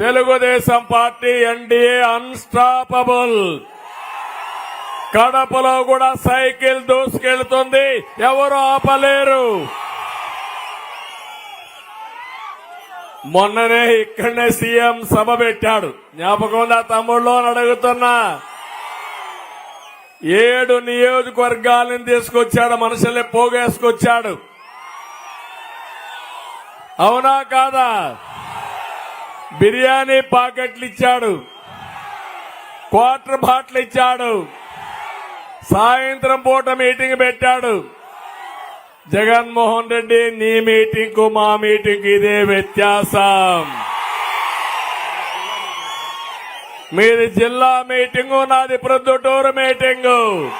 Telugu Desam party NDA unstoppable. కడపలో కూడా cycle దూసుకెళ్తుంది. ఎవరు ఆపలేరు? మొన్ననే ఇక్కడనే సీఎం సభ పెట్టాడు. జ్ఞాపకం ఉందా తమ్ముళ్ళు అని అడుగుతున్నా. ఏడు నియోజకవర్గాలను తీసుకొచ్చాడు మనుషుల్ని పోగేసుకొచ్చాడు. అవునా కాదా? బిర్యానీ పాకెట్లు ఇచ్చాడు. క్వార్టర్ బాట్లు ఇచ్చాడు. సాయంత్రం పూట మీటింగ్ పెట్టాడు. జగన్మోహన్ రెడ్డి నీ మీటింగ్కు మా మీటింగ్ ఇదే వ్యత్యాసం. మీది జిల్లా మీటింగు నాది ప్రొద్దుటూరు మీటింగు.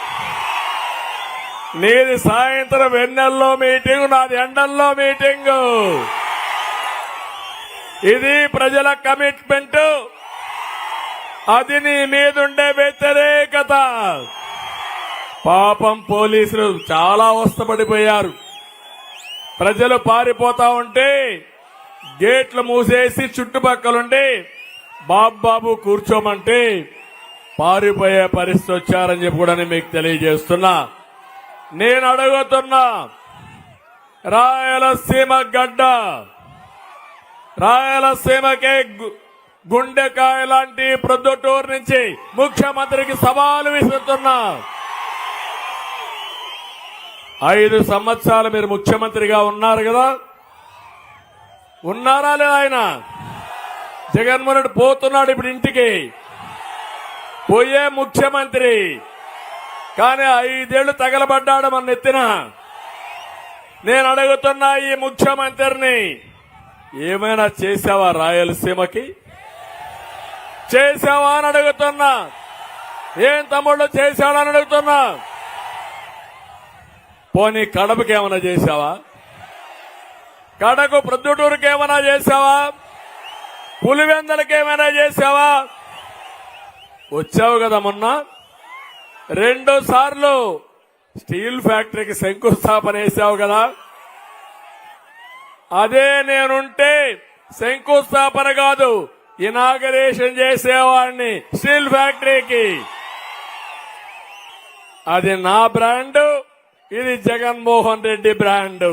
నీది సాయంత్రం వెన్నెల్లో మీటింగు నాది ఎండల్లో మీటింగు. ఇది ప్రజల కమిట్మెంట్. అది నీ మీదుండే వ్యతిరేకత. పాపం పోలీసులు చాలా అవస్థపడిపోయారు. ప్రజలు పారిపోతా ఉంటే గేట్లు మూసేసి చుట్టుపక్కలుండి బాబు బాబు కూర్చోమంటే పారిపోయే పరిస్థితి వచ్చారని చెప్పి కూడా మీకు తెలియజేస్తున్నా. నేను అడుగుతున్నా రాయలసీమ గడ్డ రాయలసీమకే గు- గుండెకాయ లాంటి ప్రొద్దుటూరు నుంచి ముఖ్యమంత్రికి సవాలు విసురుతున్నా ఐదు సంవత్సరాలు మీరు ముఖ్యమంత్రిగా ఉన్నారు కదా? ఉన్నారా లేదా ఆయన? జగన్మోహన్ రెడ్డి పోతున్నాడు ఇప్పుడు ఇంటికి. పోయే ముఖ్యమంత్రి. కానీ ఐదేళ్ళు తగలబడ్డాడు మన నెత్తిన. నేను అడుగుతున్నా ఈ ముఖ్యమంత్రిని. ఏమైనా చేసావా రాయలసీమకి? చేసావా అని అడుగుతున్నా. ఏం తమ్ముళ్ళు చేశాడని అడుగుతున్నా. పోనీ కడపకి ఏమైనా చేశావా? కడకు ప్రొద్దుటూరుకి ఏమైనా చేశావా? పులివెందలకి ఏమైనా చేశావా? వచ్చావు కదా మొన్న? రెండు సార్లు స్టీల్ ఫ్యాక్టరీకి శంకుస్థాపన వేసావు కదా? అదే నేనుంటే శంకుస్థాపన కాదు ఇనాగరేషన్ చేసేవాడిని స్టీల్ ఫ్యాక్టరీకి. అది నా బ్రాండ్ ఇది జగన్మోహన్ రెడ్డి బ్రాండ్.